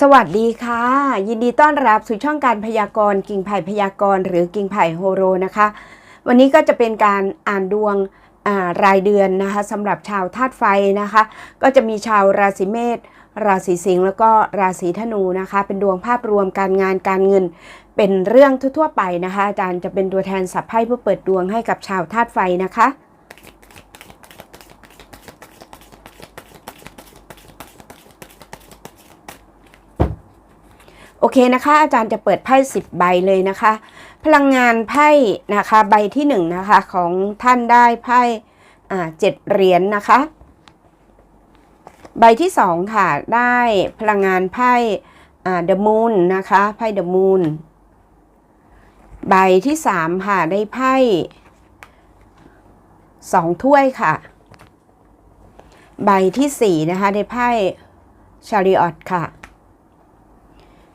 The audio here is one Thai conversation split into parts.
สวัสดีค่ะ ยินดีต้อนรับสู่ช่องการพยากรณ์กิ่งไผ่พยากรณ์หรือกิ่งไผ่โฮโรนะคะ วันนี้ก็จะเป็นการอ่านดวงรายเดือนนะคะสำหรับชาวธาตุไฟนะคะ ก็จะมีชาวราศีเมษราศีสิงห์แล้วก็ราศีธนูนะคะ เป็นดวงภาพรวมการงานการเงินเป็นเรื่องทั่วๆไปนะคะ อาจารย์จะเป็นตัวแทนสับไพ่เพื่อเปิดดวงให้กับชาวธาตุไฟนะคะ โอเคนะคะ อาจารย์จะเปิดไพ่สิบใบเลยนะคะ พลังงานไพ่นะคะใบที่หนึ่งนะคะของท่านได้ไพ่เจ็ดเหรียญนนะคะ ใบที่สองค่ะได้พลังงานไพ่อ่า the moon นะคะไพ่ the moon ใบที่สามค่ะได้ไพ่สองถ้วยค่ะ ใบที่สี่นะคะได้ไพ่ chariot ค่ะ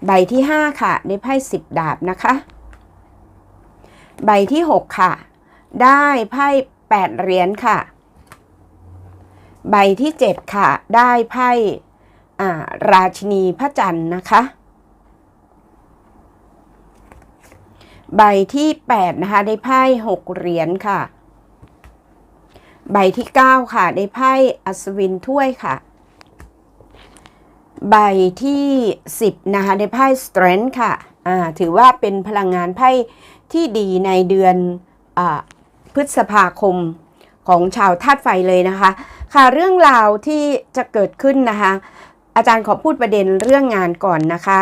ใบที่ 5 ค่ะ ได้ไพ่สิบดาบนะคะ ใบที่ 6 ค่ะ ได้ไพ่แปดเหรียญค่ะ ใบที่ 7 ค่ะ ได้ไพ่ราชินีพระจันทร์นะคะ ใบที่8นะคะ ได้ไพ่หกเหรียญค่ะ ใบที่ 9 ค่ะ ได้ไพ่อัศวินถ้วยค่ะ ใบที่ 10 นะคะได้ไพ่ Strength ค่ะอ่าถือว่าเป็นพลังงานไพ่ที่ดีในเดือนอพฤษภาคมของชาวธาตุไฟเลยนะคะ ค่ะเรื่องราวที่จะเกิดขึ้นนะคะ อาจารย์ขอพูดประเด็นเรื่องงานก่อนนะคะ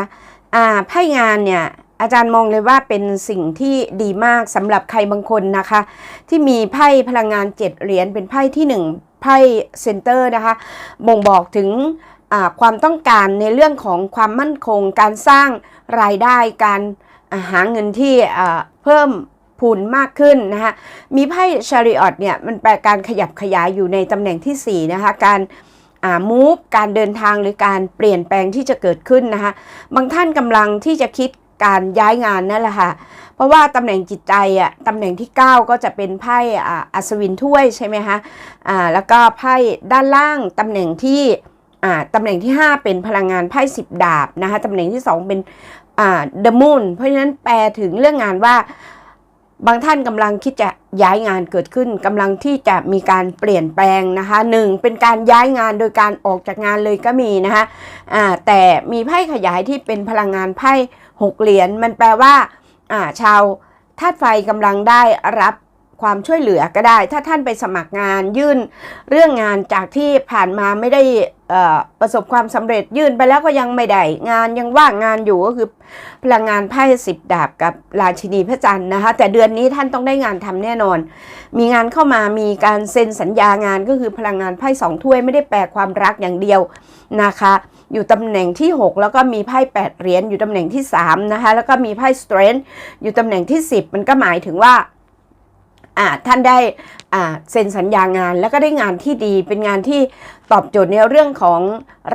อ่าไพ่งานเนี่ยอาจารย์มองเลยว่าเป็นสิ่งที่ดีมากสำหรับใครบางคนนะคะ ที่มีไพ่พลังงานเจ็ดเหรียญเป็นไพ่ที่หนึ่งไพ่เซนเตอร์นะคะ บ่งบอกถึง ความต้องการในเรื่องของความมั่นคง การสร้างรายได้การหาเงินที่เพิ่มพูนมากขึ้นนะคะมีไพ่ชาริออตเนี่ยมันแปลการขยับขยายอยู่ในตำแหน่งที่ 4 นะคะ การอ่า move การเดินทางหรือการเปลี่ยนแปลงที่จะเกิดขึ้นนะคะบางท่านกำลังที่จะคิดการย้ายงานนั่นแหละค่ะ เพราะว่าตำแหน่งจิตใจอะตำแหน่งที่ 9 ก็จะเป็นไพ่อัศวินถ้วยใช่ไหมคะอ่าแล้วก็ไพ่ด้านล่างตำแหน่งที่ อ่าตำแหน่งที่ 5 เป็นพลังงานไพ่สิบดาบนะคะตำแหน่งที่ 2 เป็นอ่า the moon เพราะฉะนั้นแปลถึงเรื่องงานว่าบางท่านกำลังคิดจะย้ายงานเกิดขึ้นกำลังที่จะมีการเปลี่ยนแปลงนะคะหนึ่งเป็นการย้ายงานโดยการออกจากงานเลยก็มีนะคะอ่าแต่มีไพ่ขยายที่เป็นพลังงานไพ่หกเหรียญมันแปลว่าอ่าชาวธาตุไฟกำลังได้รับ ความช่วยเหลือก็ได้ ถ้าท่านไปสมัครงานยื่นเรื่องงานจากที่ผ่านมาไม่ได้ประสบความสำเร็จยื่นไปแล้วก็ยังไม่ได้งานยังว่างงานอยู่ก็คือพลังงานไพ่สิบดาบกับราชินีพระจันทร์นะคะ แต่เดือนนี้ท่านต้องได้งานทำแน่นอน มีงานเข้ามามีการเซ็นสัญญางานก็คือพลังงานไพ่สองถ้วยไม่ได้แปลความรักอย่างเดียวนะคะ อยู่ตำแหน่งที่ 6 แล้วก็มีไพ่8เหรียญอยู่ตำแหน่งที่3นะคะแล้วก็มีไพ่ strength อยู่ตำแหน่งที่ 10 มันก็หมายถึงว่า ท่านได้เซ็นสัญญางานแล้วก็ได้งานที่ดีเป็นงานที่ตอบโจทย์ในเรื่องของ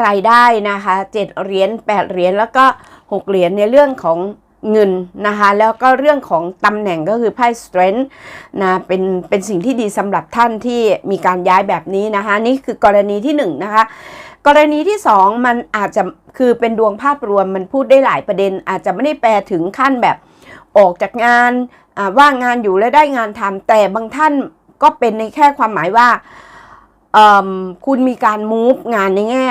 รายได้นะคะเจ็ดเหรียญแปดเหรียญแล้วก็หกเหรียญในเรื่องของเงินนะคะแล้วก็เรื่องของตำแหน่งก็คือไพ่ strength นะเป็นเป็นสิ่งที่ดีสำหรับท่านที่มีการย้ายแบบนี้นะคะนี่คือกรณีที่หนึ่งนะคะกรณีที่สองมันอาจจะคือเป็นดวงภาพรวมมันพูดได้หลายประเด็น อาจจะไม่ได้แปลถึงขั้นแบบ ออกจากงานว่างงานอยู่และได้งานทำแต่บางท่านก็เป็นในแค่ความหมายว่าคุณมีการ move งานในแง่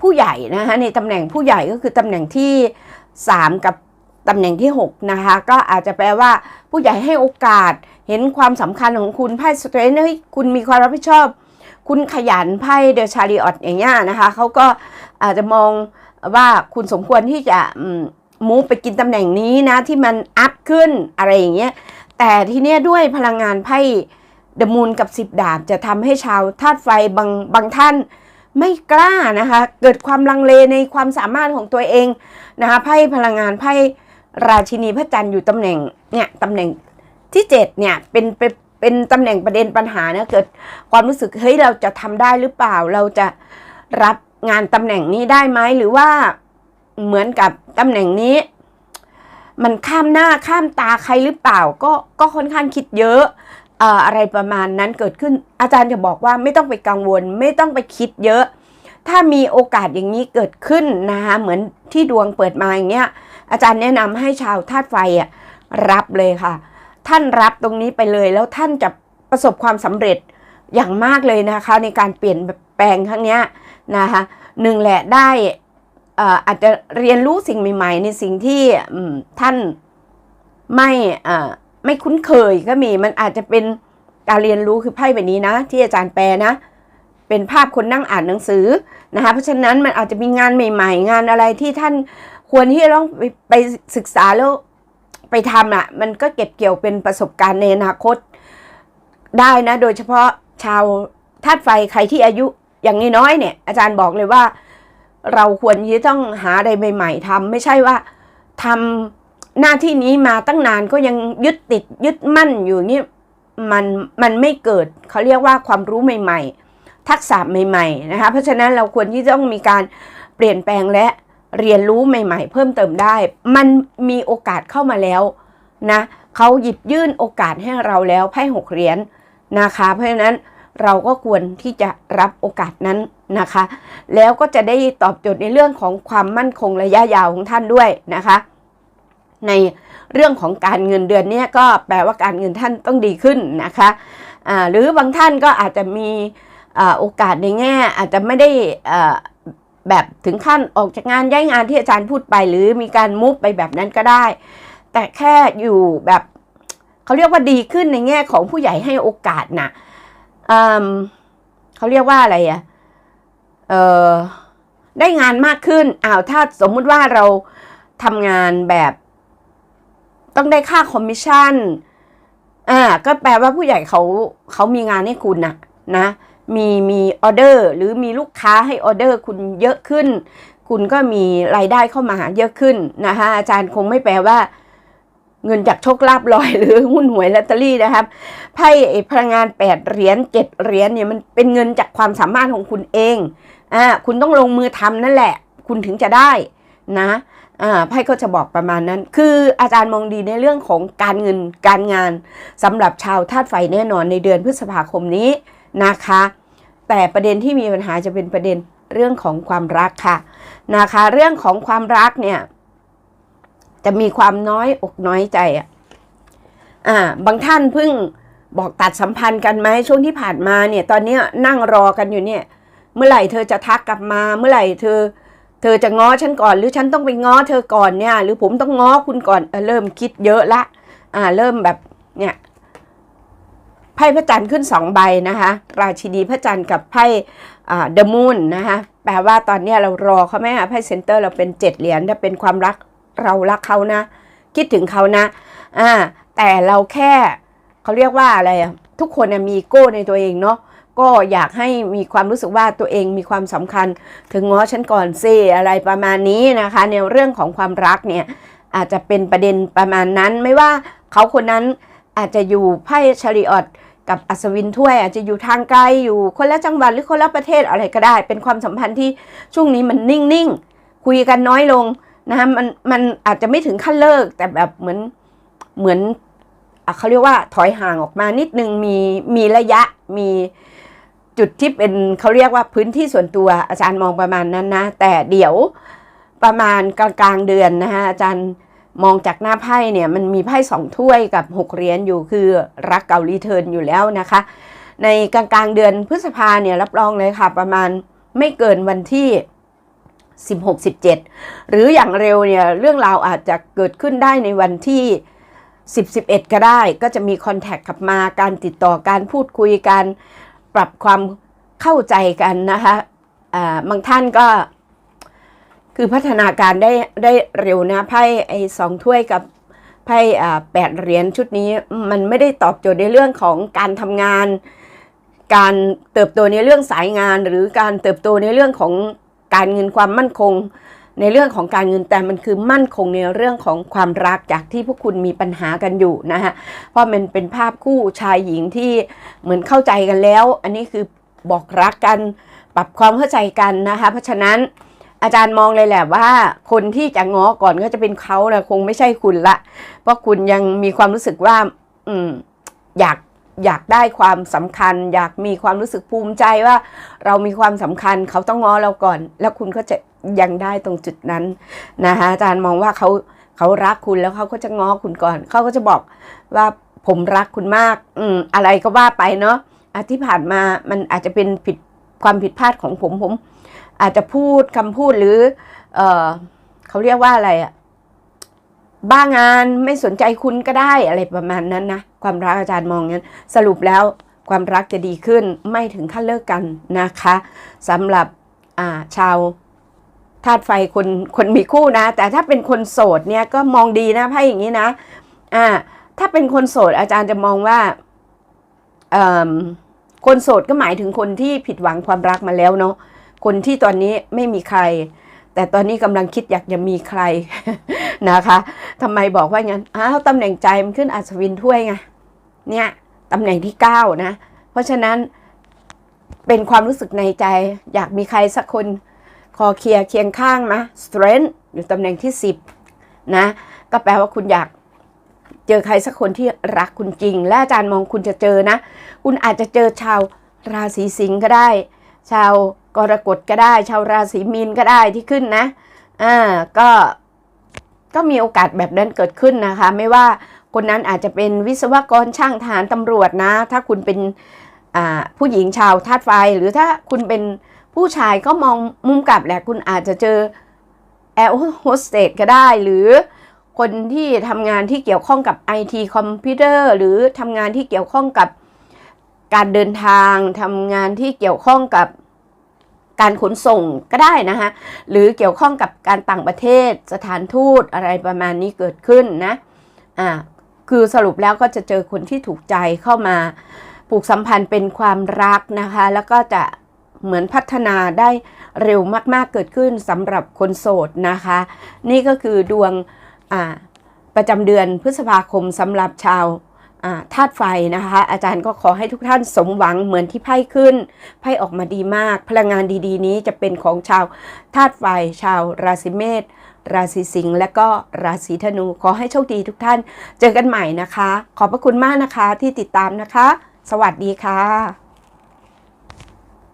ผู้ใหญ่นะคะในตำแหน่งผู้ใหญ่ก็คือตำแหน่งที่ 3 กับตำแหน่งที่ 6 นะคะ ก็อาจจะแปลว่า ผู้ใหญ่ให้โอกาสเห็นความสำคัญของคุณไพ่สเตรนเฮ้ยคุณมีความรับผิดชอบ คุณขยันไพ่เดชาริออตอย่างเงี้ยนะคะเขาก็อาจจะมองว่าคุณสมควรที่จะ มูฟไปกินตำแหน่งนี้นะ ที่มันอัพขึ้นอะไรอย่างเงี้ยแต่ทีเนี้ยด้วยพลังงานไพ่เดมูนกับสิบดาบจะทำให้ชาวธาตุไฟบางบางท่านไม่กล้านะคะ เกิดความลังเลในความสามารถของตัวเองนะคะไพ่พลังงานไพ่ราชินีพระจันทร์อยู่ตำแหน่งเนี่ยตำแหน่งที่เจ็ดเนี่ยเป็นเป็นเป็นตำแหน่งประเด็นปัญหานี่ยเกิดความรู้สึกเฮ้ยเราจะทำได้หรือเปล่า เราจะรับงานตำแหน่งนี้ได้ไหมหรือว่า เหมือนกับตำแหน่งนี้ มันข้ามหน้าข้ามตาใครหรือเปล่า ก็ก็ค่อนข้างคิดเยอะอะไรประมาณนั้นเกิดขึ้น อาจารย์จะบอกว่าไม่ต้องไปกังวล ไม่ต้องไปคิดเยอะ ถ้ามีโอกาสอย่างนี้เกิดขึ้นนะคะเหมือนที่ดวงเปิดมาอย่างเงี้ย อาจารย์แนะนำให้ชาวธาตุไฟอะรับเลยค่ะ ท่านรับตรงนี้ไปเลย แล้วท่านจะประสบความสำเร็จอย่างมากเลยนะคะ ในการเปลี่ยนแปลงครั้งเนี้ยนะคะหนึ่งแหละได้ อาจจะเรียนรู้สิ่งใหม่ ๆ ในสิ่งที่ท่านไม่ไม่คุ้นเคยก็มีมันอาจจะเป็นการเรียนรู้คือไพ่ใบบนี้นะ ที่อาจารย์แปลนะ เป็นภาพคนนั่งอ่านหนังสือนะคะเพราะฉะนั้นมันอาจจะมีงานใหม่ ๆ งานอะไรที่ท่านควรที่จะต้องไปไปศึกษาแล้วไปทำอะ มันก็เก็บเกี่ยวเป็นประสบการณ์ในอนาคตได้นะ โดยเฉพาะชาวธาตุไฟใครที่อายุอย่างน้อยๆเนี่ย อาจารย์บอกเลยว่า เราควรที่จะต้องหาอะไรใหม่ๆทำไม่ใช่ว่าทำหน้าที่นี้มาตั้งนานก็ยังยึดติดยึดมั่นอยู่นี่มันมันไม่เกิดเขาเรียกว่าความรู้ใหม่ ๆ ทักษะใหม่ๆนะคะเพราะฉะนั้นเราควรที่จะต้องมีการเปลี่ยนแปลงและเรียนรู้ใหม่ ๆ เพิ่มเติมได้ มันมีโอกาสเข้ามาแล้วนะเขาหยิบยื่นโอกาสให้เราแล้วไพ่หกเหรียญนะคะ เพราะฉะนั้น เราก็ควรที่จะรับโอกาสนั้นนะคะ แล้วก็จะได้ตอบโจทย์ในเรื่องของความมั่นคงระยะยาวของท่านด้วยนะคะ ในเรื่องของการเงินเดือนเนี้ยก็แปลว่าการเงินท่านต้องดีขึ้นนะคะอ่าหรือบางท่านก็อาจจะมีอโอกาสในแง่ อาจจะไม่ได้แบบถึงขั้นออกจากงานย้ายงานที่อาจารย์พูดไป หรือมีการมุฟไปแบบนั้นก็ได้ แต่แค่อยู่แบบเขาเรียกว่าดีขึ้นในแง่ของผู้ใหญ่ให้โอกาสนะอืม เขาเรียกว่าอะไรอะเออได้งานมากขึ้นอ้าวถ้าสมมุติว่าเราทำงานแบบต้องได้ค่าคอมมิชชั่น อ่า ก็แปลว่าผู้ใหญ่เขาเขามีงานให้คุณนะนะ มีมีออเดอร์หรือมีลูกค้าให้ออเดอร์คุณเยอะขึ้น คุณก็มีรายได้เข้ามาเยอะขึ้นนะคะอาจารย์คงไม่แปลว่า เงินจากโชคลาภลอยหรือหุ้นหวยลอตเตอรี่นะครับไพ่พลังงานแปดเหรียญเจ็ดเหรียญเนี่ยมันเป็นเงินจากความสามารถของคุณเองอ่าคุณต้องลงมือทำนั่นแหละ คุณถึงจะได้นะอ่าไพ่ก็จะบอกประมาณนั้น คืออาจารย์มองดีในเรื่องของการเงินการงานสำหรับชาวธาตุไฟแน่นอนในเดือนพฤษภาคมนี้นะคะ แต่ประเด็นที่มีปัญหาจะเป็นประเด็นเรื่องของความรักค่ะนะคะ เรื่องของความรักเนี่ย จะมีความน้อยอกน้อยใจอะอ่า บางท่านเพิ่งบอกตัดสัมพันธ์กันไหมช่วงที่ผ่านมาเนี่ย ตอนนี้นั่งรอกันอยู่เนี่ย เมื่อไหร่เธอจะทักกลับมา เมื่อไหร่เธอ เธอจะง้อฉันก่อน หรือฉันต้องไปง้อเธอก่อนเนี่ย หรือผมต้องง้อคุณก่อนเออเริ่มคิดเยอะละ อ่า เริ่มแบบเนี่ยไพ่พระจันทร์ขึ้นสองใบนะคะ ราชินีพระจันทร์กับไพ่เดอะมูนนะคะแปลว่าตอนนี้เรารอเขาไหมคะไพ่เซนเตอร์เราเป็นเจ็ดเหรียญถ้าเป็นความรัก เรารักเขานะ คิดถึงเขานะอ่าแต่เราแค่เขาเรียกว่าอะไรทุกคนนะมีโก้ในตัวเองเนาะก็อยากให้มีความรู้สึกว่าตัวเองมีความสำคัญ ถึงง้อฉันก่อนสิอะไรประมาณนี้นะคะ ในเรื่องของความรักเนี่ยอาจจะเป็นประเด็นประมาณนั้น ไม่ว่าเขาคนนั้นอาจจะอยู่ไพ่ชาริออตกับอัศวินถ้วย อาจจะอยู่ทางไกลอยู่คนละจังหวัดหรือคนละประเทศอะไรก็ได้ เป็นความสัมพันธ์ที่ช่วงนี้มันนิ่งๆ คุยกันน้อยลง นะคะมันมันอาจจะไม่ถึงขั้นเลิก แต่แบบเหมือนเหมือนอเขาเรียกว่าถอยห่างออกมานิดนึงมีมีระยะมีจุดที่เป็นเขาเรียกว่าพื้นที่ส่วนตัวอาจารย์มองประมาณนั้นนะ แต่เดี๋ยวประมาณกลางกลางเดือนนะคะอาจารย์มองจากหน้าไพ่เนี่ยมันมีไพ่สองถ้วยกับหกเหรียญอยู่คือรักเก่ารีเทิร์นอยู่แล้วนะคะ ในกลางกลางเดือนพฤษภาเนี่ยรับรองเลยค่ะประมาณไม่เกินวันที่ 16 17 หรืออย่างเร็วเนี่ยเรื่องราวอาจจะเกิดขึ้นได้ในวันที่ 10 11 ก็ได้ก็จะมีคอนแทคกลับมาการติดต่อการพูดคุยกันปรับความเข้าใจกันนะคะบางท่านก็คือพัฒนาการได้ได้เร็วนะไพ่ไอ้สองถ้วยกับไพ่แปดเหรียญชุดนี้มันไม่ได้ตอบโจทย์ในเรื่องของการทำงาน การเติบโตในเรื่องสายงาน หรือการเติบโตในเรื่องของ การเงินความมั่นคง ในเรื่องของการเงินแต่มันคือมั่นคงในเรื่องของความรักจากที่พวกคุณมีปัญหากันอยู่นะฮะเพราะมันเป็นภาพคู่ชายหญิงที่เหมือนเข้าใจกันแล้ว อันนี้คือบอกรักกันปรับความเข้าใจกันนะคะเพราะฉะนั้นอาจารย์มองเลยแหละว่า คนที่จะง้อก่อนก็จะเป็นเขานะคงไม่ใช่คุณละ เพราะคุณยังมีความรู้สึกว่า อืม อยาก อยากได้ความสำคัญ อยากมีความรู้สึกภูมิใจว่า เรามีความสำคัญเขาต้องง้อเราก่อน แล้วคุณก็จะยังได้ตรงจุดนั้นนะคะอาจารย์มองว่าเขาเขารักคุณแล้วเขาก็จะง้อคุณก่อน เขาก็จะบอกว่าผมรักคุณมาก อืมอะไรก็ว่าไปเนาะอะที่ผ่านมามันอาจจะเป็นผิดความผิดพลาดของผมผม อาจจะพูดคำพูดหรือ เออเขาเรียกว่าอะไรอะ บ้างานไม่สนใจคุณก็ได้อะไรประมาณนั้นนะ ความรักอาจารย์มองงั้น สรุปแล้วความรักจะดีขึ้นไม่ถึงขั้นเลิกกันนะคะสำหรับาชาวธาตุไฟคนคนมีคู่นะ แต่ถ้าเป็นคนโสดเนี่ยก็มองดีนะไพ่อย่างนี้นะอ่าถ้าเป็นคนโสดอาจารย์จะมองว่าคนโสดก็หมายถึงคนที่ผิดหวังความรักมาแล้วเนาะคนที่ตอนนี้ไม่มีใคร แต่ตอนนี้กำลังคิดอยากจะมีใครนะคะทำไมบอกว่างั้นอ้าวตำแหน่งใจมันขึ้นอัศวินถ้วยไงเนี่ยตำแหน่งที่เก้านะเพราะฉะนั้นเป็นความรู้สึกในใจ อยากมีใครสักคนคอเคลียร์เคียงข้างนะ strength อยู่ตำแหน่งที่สิบนะก็แปลว่าคุณอยากเจอใครสักคนที่รักคุณจริง และอาจารย์มองคุณจะเจอนะ คุณอาจจะเจอชาวราศีสิงห์ก็ได้ ชาว กรกฎก็ได้ ชาวราศีมีนก็ได้ที่ขึ้นนะอ่าก็ก็มีโอกาสแบบนั้นเกิดขึ้นนะคะ ไม่ว่าคนนั้นอาจจะเป็นวิศวกรช่างทหารตำรวจนะ ถ้าคุณเป็นอ่าผู้หญิงชาวธาตุไฟ หรือถ้าคุณเป็นผู้ชายก็มองมุมกลับแหละคุณอาจจะเจอแอร์โฮสเตสก็ได้หรือคนที่ทำงานที่เกี่ยวข้องกับ IT คอมพิวเตอร์หรือทำงานที่เกี่ยวข้องกับการเดินทางทำงานที่เกี่ยวข้องกับ การขนส่งก็ได้นะคะหรือเกี่ยวข้องกับการต่างประเทศสถานทูตอะไรประมาณนี้เกิดขึ้นนะอ่าคือสรุปแล้วก็จะเจอคนที่ถูกใจเข้ามาผูกสัมพันธ์เป็นความรักนะคะ แล้วก็จะเหมือนพัฒนาได้เร็วมาก ๆ เกิดขึ้นสำหรับคนโสดนะคะ นี่ก็คือดวงประจำเดือนพฤษภาคมสำหรับชาว ธาตุไฟนะคะ อาจารย์ก็ขอให้ทุกท่านสมหวังเหมือนที่ไพ่ขึ้น ไพ่ออกมาดีมาก พลังงานดีๆ นี้จะเป็นของชาวธาตุไฟ ชาวราศีเมษราศีสิงห์และก็ราศีธนูขอให้โชคดีทุกท่าน เจอกันใหม่นะคะ ขอบพระคุณมากนะคะที่ติดตามนะคะ สวัสดีค่ะ